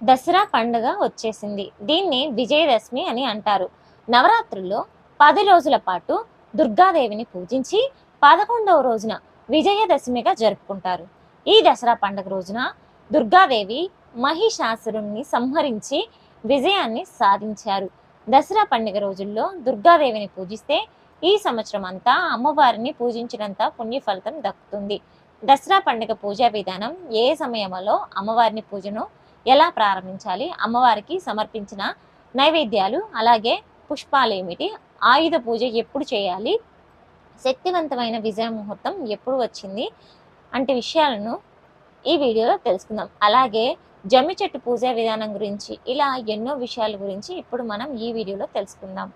దసరా పండుగ వచ్చేసింది. దీన్ని విజయదశమి అని అంటారు. నవరాత్రుల్లో పది రోజుల పాటు దుర్గాదేవిని పూజించి పదకొండవ రోజున విజయదశమిగా జరుపుకుంటారు. ఈ దసరా పండుగ రోజున దుర్గాదేవి మహిషాసురుణ్ణి సంహరించి విజయాన్ని సాధించారు. దసరా పండుగ రోజుల్లో దుర్గాదేవిని పూజిస్తే ఈ సంవత్సరం అంతా అమ్మవారిని పూజించినంత పుణ్య ఫలితం దక్కుతుంది. దసరా పండుగ పూజా విధానం ఏ సమయంలో అమ్మవారిని పూజను ఎలా ప్రారంభించాలి? అమ్మవారికి సమర్పించిన నైవేద్యాలు అలాగే పుష్పాలు ఏమిటి? ఆయుధ పూజ ఎప్పుడు చేయాలి? శక్తివంతమైన విజయ ముహూర్తం ఎప్పుడు వచ్చింది? అంటే విషయాలను ఈ వీడియోలో తెలుసుకుందాం. అలాగే జమ్మి చెట్టు పూజా విధానం గురించి ఇలా ఎన్నో విషయాల గురించి ఇప్పుడు మనం ఈ వీడియోలో తెలుసుకుందాం.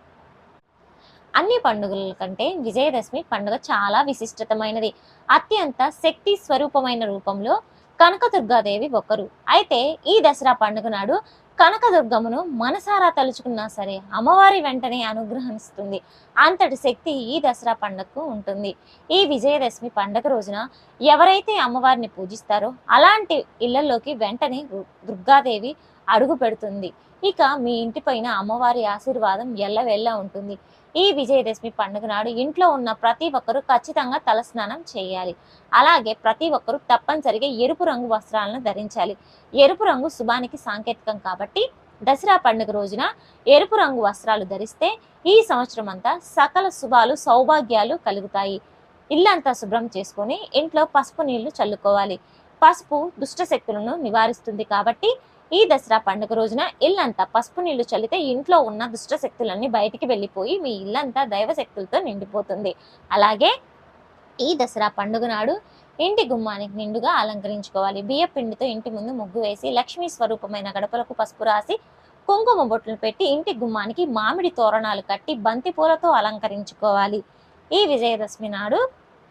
అన్ని పండుగల కంటే విజయదశమి పండుగ చాలా విశిష్టతమైనది. అత్యంత శక్తి స్వరూపమైన రూపంలో కనకదుర్గాదేవి ఒకరు అయితే ఈ దసరా పండుగ నాడు కనకదుర్గమును మనసారా తలుచుకున్నా సరే అమ్మవారి వెంటనే అనుగ్రహిస్తుంది. అంతటి శక్తి ఈ దసరా పండుగకు ఉంటుంది. ఈ విజయదశమి పండుగ రోజున ఎవరైతే అమ్మవారిని పూజిస్తారో అలాంటి ఇళ్ళలోకి వెంటనే దుర్గాదేవి అడుగు పెడుతుంది. ఇక మీ ఇంటిపైన అమ్మవారి ఆశీర్వాదం ఎల్లవెల్ల ఉంటుంది. ఈ విజయదశమి పండుగ నాడు ఇంట్లో ఉన్న ప్రతి ఒక్కరూ ఖచ్చితంగా తలస్నానం చేయాలి. అలాగే ప్రతి ఒక్కరూ తప్పనిసరిగా ఎరుపు రంగు వస్త్రాలను ధరించాలి. ఎరుపు రంగు శుభానికి సాంకేతికం కాబట్టి దసరా పండుగ రోజున ఎరుపు రంగు వస్త్రాలు ధరిస్తే ఈ సంవత్సరం అంతా సకల శుభాలు సౌభాగ్యాలు కలుగుతాయి. ఇల్లంతా శుభ్రం చేసుకొని ఇంట్లో పసుపు నీళ్ళు చల్లుకోవాలి. పసుపు దుష్ట శక్తులను నివారిస్తుంది కాబట్టి ఈ దసరా పండుగ రోజున ఇల్లంతా పసుపు నీళ్ళు చల్లితే ఇంట్లో ఉన్న దుష్ట శక్తులన్నీ బయటికి వెళ్ళిపోయి మీ ఇల్లంతా దైవ శక్తులతో నిండిపోతుంది. అలాగే ఈ దసరా పండుగ నాడు ఇంటి గుమ్మానికి నిండుగా అలంకరించుకోవాలి. బియ్య పిండితో ఇంటి ముందు ముగ్గు వేసి లక్ష్మీ స్వరూపమైన గడపలకు పసుపు రాసి కుంకుమ బొట్లు పెట్టి ఇంటి గుమ్మానికి మామిడి తోరణాలు కట్టి బంతి పూలతో అలంకరించుకోవాలి. ఈ విజయదశమి నాడు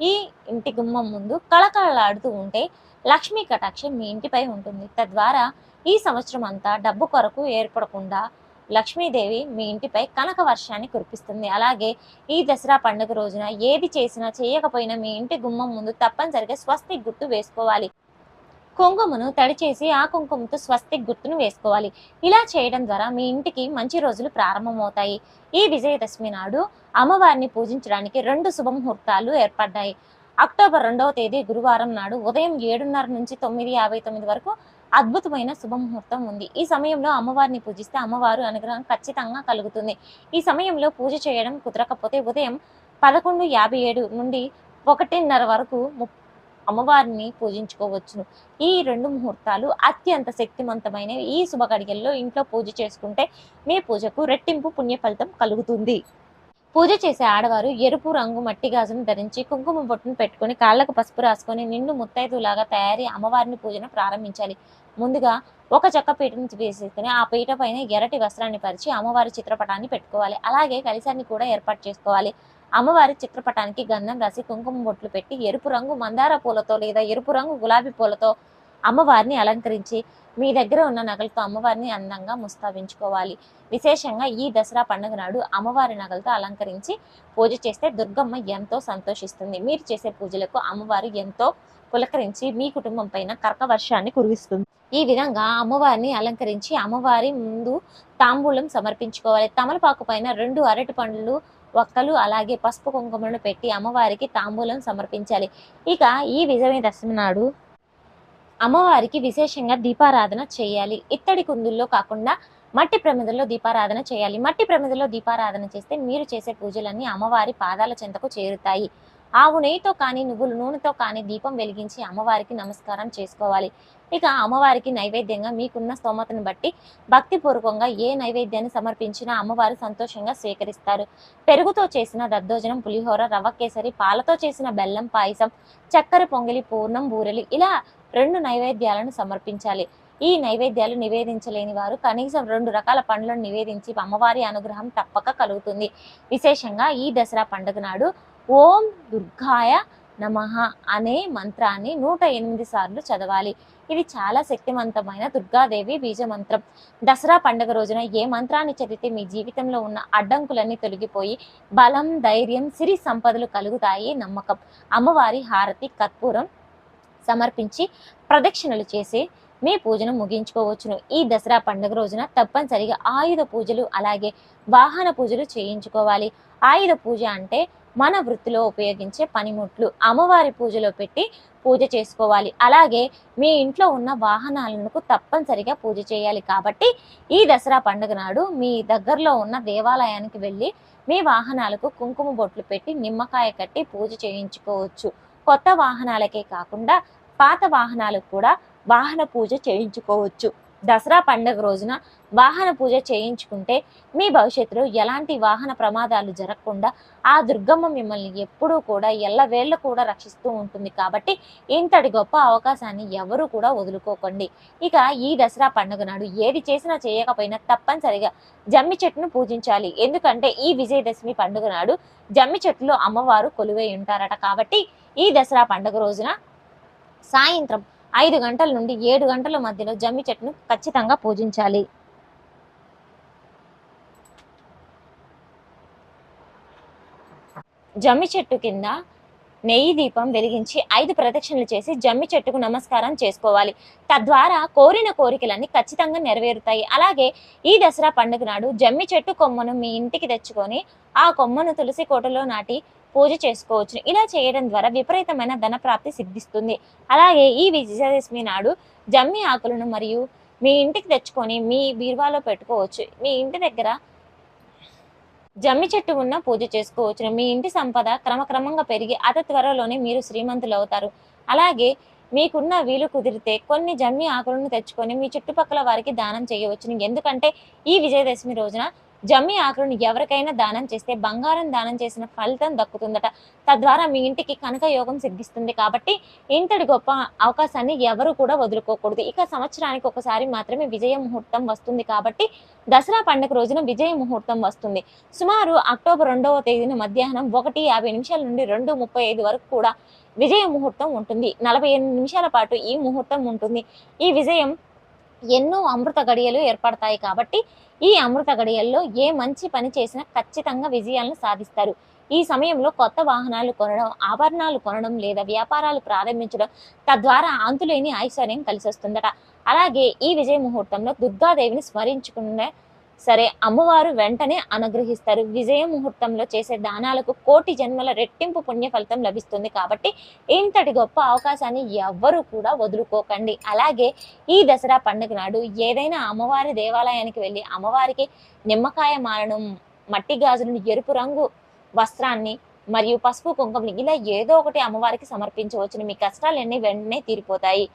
ఈ ఇంటి గుమ్మం ముందు కళకళలాడుతూ ఉంటే లక్ష్మీ కటాక్షం మీ ఇంటిపై ఉంటుంది. తద్వారా ఈ సంవత్సరం అంతా డబ్బు కొరకు ఏర్పడకుండా లక్ష్మీదేవి మీ ఇంటిపై కనక వర్షాన్ని కురిపిస్తుంది. అలాగే ఈ దసరా పండుగ రోజున ఏది చేసినా చేయకపోయినా మీ ఇంటి గుమ్మం ముందు తప్పనిసరిగా స్వస్తి గుర్తు వేసుకోవాలి. కుంకుమను తడి చేసి ఆ కుంకుమతో స్వస్తిక్ గుర్తును వేసుకోవాలి. ఇలా చేయడం ద్వారా మీ ఇంటికి మంచి రోజులు ప్రారంభమవుతాయి. ఈ విజయదశమి నాడు అమ్మవారిని పూజించడానికి రెండు శుభముహూర్తాలు ఏర్పడ్డాయి. అక్టోబర్ రెండవ తేదీ గురువారం నాడు ఉదయం ఏడున్నర నుంచి తొమ్మిది యాభై తొమ్మిది వరకు అద్భుతమైన శుభముహూర్తం ఉంది. ఈ సమయంలో అమ్మవారిని పూజిస్తే అమ్మవారు అనుగ్రహం ఖచ్చితంగా కలుగుతుంది. ఈ సమయంలో పూజ చేయడం కుదరకపోతే ఉదయం పదకొండు యాభై ఏడు నుండి ఒకటిన్నర వరకు అమ్మవారిని పూజించుకోవచ్చును. ఈ రెండు ముహూర్తాలు అత్యంత శక్తివంతమైనవి ఈ శుభగడియల్లో ఇంట్లో పూజ చేసుకుంటే మీ పూజకు రెట్టింపు పుణ్య ఫలితం కలుగుతుంది. పూజ చేసే ఆడవారు ఎరుపు రంగు మట్టి గాజును ధరించి కుంకుమ బొట్టును పెట్టుకొని కాళ్ళకు పసుపు రాసుకొని నిండు ముత్తైదులాగా తయారీ అమ్మవారిని పూజను ప్రారంభించాలి. ముందుగా ఒక చెక్క పీటను వేసుకుని ఆ పీట పైన ఎర్రటి వస్త్రాన్ని పరిచి అమ్మవారి చిత్రపటాన్ని పెట్టుకోవాలి. అలాగే కలిశాన్ని కూడా ఏర్పాటు చేసుకోవాలి. అమ్మవారి చిత్రపటానికి గంధం రాసి కుంకుమ బొట్లు పెట్టి ఎరుపు రంగు మందార పూలతో లేదా ఎరుపు రంగు గులాబీ పూలతో అమ్మవారిని అలంకరించి మీ దగ్గర ఉన్న నగలతో అమ్మవారిని అందంగా ముస్తాబించుకోవాలి. విశేషంగా ఈ దసరా పండుగ నాడు అమ్మవారి నగలతో అలంకరించి పూజ చేస్తే దుర్గమ్మ ఎంతో సంతోషిస్తుంది. మీరు చేసే పూజలకు అమ్మవారు ఎంతో పులకరించి మీ కుటుంబం పైన కర్కవర్షాన్ని వర్షాన్ని ఈ విధంగా అమ్మవారిని అలంకరించి అమ్మవారి ముందు తాంబూలం సమర్పించుకోవాలి. తమలపాకు పైన రెండు అరటి పండ్లు ఒక్కలు అలాగే పసుపు కుంకుమలను పెట్టి అమ్మవారికి తాంబూలం సమర్పించాలి. ఇక ఈ విజయదశమి నాడు అమ్మవారికి విశేషంగా దీపారాధన చేయాలి. ఇత్తడి కుందుల్లో కాకుండా మట్టి ప్రమిదల్లో దీపారాధన చేయాలి. మట్టి ప్రమిదల్లో దీపారాధన చేస్తే మీరు చేసే పూజలన్నీ అమ్మవారి పాదాల చెంతకు చేరుతాయి. ఆవు నెయ్యితో కానీ నువ్వుల నూనెతో కానీ దీపం వెలిగించి అమ్మవారికి నమస్కారం చేసుకోవాలి. ఇక అమ్మవారికి నైవేద్యంగా మీకున్న స్తోమతను బట్టి భక్తిపూర్వకంగా ఏ నైవేద్యాన్ని సమర్పించినా అమ్మవారు సంతోషంగా స్వీకరిస్తారు. పెరుగుతో చేసిన దద్దోజనం పులిహోర రవ్వ కేసరి పాలతో చేసిన బెల్లం పాయసం చక్కెర పొంగలి పూర్ణం బూరెలు ఇలా రెండు నైవేద్యాలను సమర్పించాలి. ఈ నైవేద్యాలు నివేదించలేని వారు కనీసం రెండు రకాల పండ్లను నివేదించి అమ్మవారి అనుగ్రహం తప్పక కలుగుతుంది. విశేషంగా ఈ దసరా పండుగ నాడు ఓం దుర్గాయ నమః అనే మంత్రాన్ని నూట ఎనిమిది సార్లు చదవాలి. ఇది చాలా శక్తివంతమైన దుర్గాదేవి బీజ మంత్రం దసరా పండుగ రోజున ఏ మంత్రాన్ని చదివితే మీ జీవితంలో ఉన్న అడ్డంకులన్నీ తొలగిపోయి బలం ధైర్యం సిరి సంపదలు కలుగుతాయి నమ్మకం. అమ్మవారి హారతి కర్పూరం సమర్పించి ప్రదక్షిణలు చేసి మీ పూజను ముగించుకోవచ్చును. ఈ దసరా పండుగ రోజున తప్పనిసరిగా ఆయుధ పూజలు అలాగే వాహన పూజలు చేయించుకోవాలి. ఆయుధ పూజ అంటే మన వృత్తిలో ఉపయోగించే పనిముట్లు అమ్మవారి పూజలో పెట్టి పూజ చేసుకోవాలి. అలాగే మీ ఇంట్లో ఉన్న వాహనాలకు తప్పనిసరిగా పూజ చేయాలి కాబట్టి ఈ దసరా పండుగ నాడు మీ దగ్గరలో ఉన్న దేవాలయానికి వెళ్ళి మీ వాహనాలకు కుంకుమ బొట్లు పెట్టి నిమ్మకాయ కట్టి పూజ చేయించుకోవచ్చు. కొత్త వాహనాలకే కాకుండా పాత వాహనాలకు కూడా వాహన పూజ చేయించుకోవచ్చు. దసరా పండుగ రోజున వాహన పూజ చేయించుకుంటే మీ భవిష్యత్తులో ఎలాంటి వాహన ప్రమాదాలు జరగకుండా ఆ దుర్గమ్మ మిమ్మల్ని ఎప్పుడూ కూడా ఎల్లవేళ్ళ కూడా రక్షిస్తూ ఉంటుంది. కాబట్టి ఇంతటి గొప్ప అవకాశాన్ని ఎవరు కూడా వదులుకోకండి. ఇక ఈ దసరా పండుగ నాడు ఏది చేసినా చేయకపోయినా తప్పనిసరిగా జమ్మి చెట్టును పూజించాలి. ఎందుకంటే ఈ విజయదశమి పండుగ నాడు జమ్మి చెట్టులో అమ్మవారు కొలువై ఉంటారట. కాబట్టి ఈ దసరా పండుగ రోజున సాయంత్రం ఐదు గంటల నుండి ఏడు గంటల మధ్యలో జమ్మి చెట్టును ఖచ్చితంగా పూజించాలి. జమ్మి చెట్టు కింద నెయ్యి దీపం వెలిగించి ఐదు ప్రదక్షిణలు చేసి జమ్మి చెట్టుకు నమస్కారం చేసుకోవాలి. తద్వారా కోరిన కోరికలన్నీ ఖచ్చితంగా నెరవేరుతాయి. అలాగే ఈ దసరా పండుగ నాడు జమ్మి చెట్టు కొమ్మను మీ ఇంటికి తెచ్చుకొని ఆ కొమ్మను తులసి కోటలో నాటి పూజ చేసుకోవచ్చు. ఇలా చేయడం ద్వారా విపరీతమైన ధన ప్రాప్తి సిద్ధిస్తుంది. అలాగే ఈ విజయదశమి నాడు జమ్మి ఆకులను మరియు మీ ఇంటికి తెచ్చుకొని మీ బీరువాలో పెట్టుకోవచ్చు. మీ ఇంటి దగ్గర జమ్మి చెట్టు ఉన్న పూజ చేసుకోవచ్చు. మీ ఇంటి సంపద క్రమక్రమంగా పెరిగి అతి త్వరలోనే మీరు శ్రీమంతులు అవుతారు. అలాగే మీకున్న వీలు కుదిరితే కొన్ని జమ్మి ఆకులను తెచ్చుకొని మీ చుట్టుపక్కల వారికి దానం చేయవచ్చును. ఎందుకంటే ఈ విజయదశమి రోజున జమ్మి ఆకులను ఎవరికైనా దానం చేస్తే బంగారం దానం చేసిన ఫలితం దక్కుతుందట. తద్వారా మీ ఇంటికి కనక యోగం సిద్ధిస్తుంది కాబట్టి ఇంతటి గొప్ప అవకాశాన్ని ఎవరు కూడా వదులుకోకూడదు. ఇక సంవత్సరానికి ఒకసారి మాత్రమే విజయ ముహూర్తం వస్తుంది కాబట్టి దసరా పండుగ రోజున విజయ ముహూర్తం వస్తుంది. సుమారు అక్టోబర్ రెండవ తేదీన మధ్యాహ్నం ఒకటి యాభై నిమిషాల నుండి రెండు ముప్పై ఐదు వరకు కూడా విజయ ముహూర్తం ఉంటుంది. నలభై ఎనిమిది నిమిషాల పాటు ఈ ముహూర్తం ఉంటుంది. ఈ విజయం ఎన్నో అమృత గడియలు ఏర్పడతాయి కాబట్టి ఈ అమృత గడియల్లో ఏ మంచి పని చేసినా ఖచ్చితంగా విజయాలను సాధిస్తారు. ఈ సమయంలో కొత్త వాహనాలు కొనడం ఆభరణాలు కొనడం లేదా వ్యాపారాలు ప్రారంభించడం తద్వారా అంతులేని ఐశ్వర్యం కలిసి వస్తుందట అలాగే ఈ విజయ ముహూర్తంలో దుర్గాదేవిని స్మరించుకునే సరే అమ్మవారు వెంటనే అనుగ్రహిస్తారు. విజయ ముహూర్తంలో చేసే దానాలకు కోటి జన్మల రెట్టింపు పుణ్య ఫలితం లభిస్తుంది కాబట్టి ఇంతటి గొప్ప అవకాశాన్ని ఎవ్వరూ కూడా వదులుకోకండి. అలాగే ఈ దసరా పండుగ నాడు ఏదైనా అమ్మవారి దేవాలయానికి వెళ్ళి అమ్మవారికి నిమ్మకాయ మాలను మట్టి గాజులను ఎరుపు రంగు వస్త్రాన్ని మరియు పసుపు కుంకుమని ఇలా ఏదో ఒకటి అమ్మవారికి సమర్పించవచ్చును. మీ కష్టాలన్నీ వెంటనే తీరిపోతాయి.